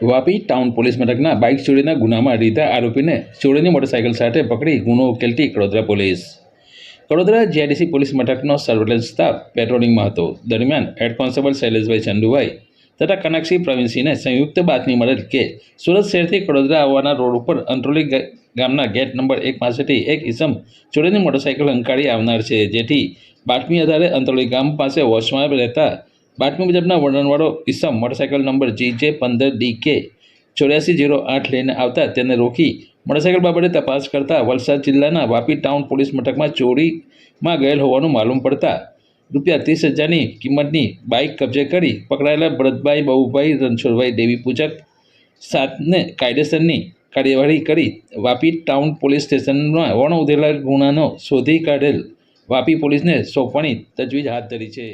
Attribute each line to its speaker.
Speaker 1: Vapi town police મથકના bike ચોરીના ગુનામાં રીતા આરોપીને ચોરીની મોટરસાઇકલ સાથે પકડી ગુનો ઉકેલતી Vadodara police. Vadodara GIDC police મથકનો surveillance staff પેટ્રોલિંગમાં હતો. દરમિયાન હેડ કોન્સ્ટેબલ શૈલેષભાઈ ચંદુભાઈ તથા કનકસિંહ પ્રવીણસિંહને સંયુક્ત બાતમી મળેલ કે સુરત શહેરથી વડોદરા આવવાના રોડ ઉપર અંત્રોલી ગામના ગેટ નંબર એક પાસેથી એક ઇસમ ચોરીની મોટરસાઇકલ હંકારી આવનાર છે. જેથી બાતમી આધારે અંત્રોલી ગામ પાસે વોચમાં રહેતા બાતમી મુજબના વર્ણનવાળો ઇસમ મોટરસાઇકલ નંબર જી જે પંદર ડી કે ચોર્યાસી જીરો આઠ લઈને આવતા તેને રોકી મોટરસાઇકલ બાબતે તપાસ કરતા વલસાડ જિલ્લાના વાપી ટાઉન પોલીસ મથકમાં ચોરીમાં ગયેલ હોવાનું માલુમ પડતા રૂપિયા ત્રીસ હજારની કિંમતની બાઇક કબજે કરી પકડાયેલા ભરતભાઈ, બહુભાઈ, રણછોડભાઈ, દેવી પૂજક સાતને કાયદેસરની કાર્યવાહી કરી વાપી ટાઉન પોલીસ સ્ટેશનમાં વણ ઉધેલા ગુનાનો શોધી કાઢેલ વાપી પોલીસને સોંપવાની તજવીજ હાથ ધરી છે.